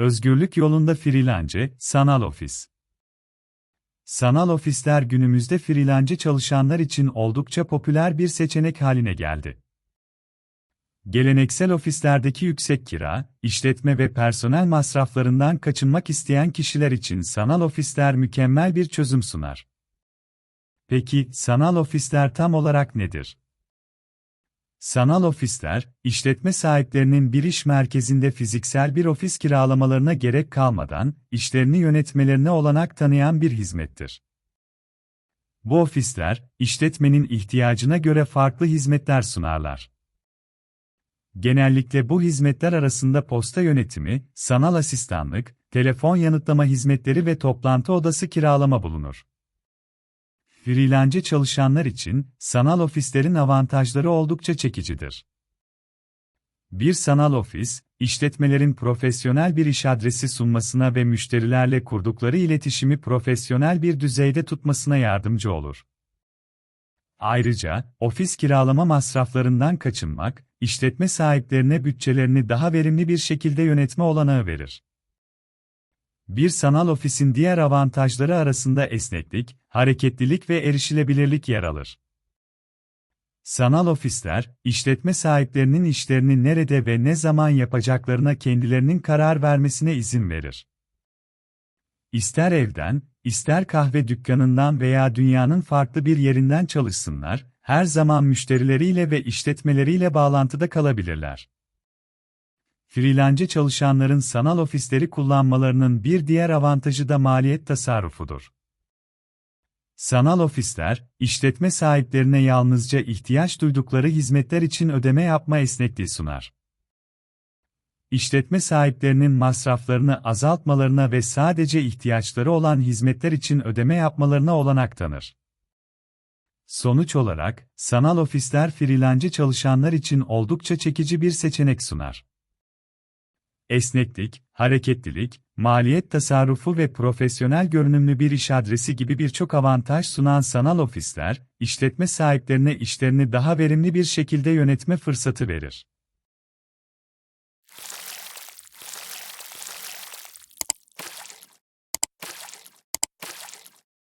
Özgürlük yolunda freelance, sanal ofis. Sanal ofisler günümüzde freelance çalışanlar için oldukça popüler bir seçenek haline geldi. Geleneksel ofislerdeki yüksek kira, işletme ve personel masraflarından kaçınmak isteyen kişiler için sanal ofisler mükemmel bir çözüm sunar. Peki, sanal ofisler tam olarak nedir? Sanal ofisler, işletme sahiplerinin bir iş merkezinde fiziksel bir ofis kiralamalarına gerek kalmadan, işlerini yönetmelerine olanak tanıyan bir hizmettir. Bu ofisler, işletmenin ihtiyacına göre farklı hizmetler sunarlar. Genellikle bu hizmetler arasında posta yönetimi, sanal asistanlık, telefon yanıtlama hizmetleri ve toplantı odası kiralama bulunur. Freelance çalışanlar için sanal ofislerin avantajları oldukça çekicidir. Bir sanal ofis, işletmelerin profesyonel bir iş adresi sunmasına ve müşterilerle kurdukları iletişimi profesyonel bir düzeyde tutmasına yardımcı olur. Ayrıca, ofis kiralama masraflarından kaçınmak, işletme sahiplerine bütçelerini daha verimli bir şekilde yönetme olanağı verir. Bir sanal ofisin diğer avantajları arasında esneklik, hareketlilik ve erişilebilirlik yer alır. Sanal ofisler, işletme sahiplerinin işlerini nerede ve ne zaman yapacaklarına kendilerinin karar vermesine izin verir. İster evden, ister kahve dükkanından veya dünyanın farklı bir yerinden çalışsınlar, her zaman müşterileriyle ve işletmeleriyle bağlantıda kalabilirler. Freelance çalışanların sanal ofisleri kullanmalarının bir diğer avantajı da maliyet tasarrufudur. Sanal ofisler, işletme sahiplerine yalnızca ihtiyaç duydukları hizmetler için ödeme yapma esnekliği sunar. İşletme sahiplerinin masraflarını azaltmalarına ve sadece ihtiyaçları olan hizmetler için ödeme yapmalarına olanak tanır. Sonuç olarak, sanal ofisler freelance çalışanlar için oldukça çekici bir seçenek sunar. Esneklik, hareketlilik, maliyet tasarrufu ve profesyonel görünümlü bir iş adresi gibi birçok avantaj sunan sanal ofisler, işletme sahiplerine işlerini daha verimli bir şekilde yönetme fırsatı verir.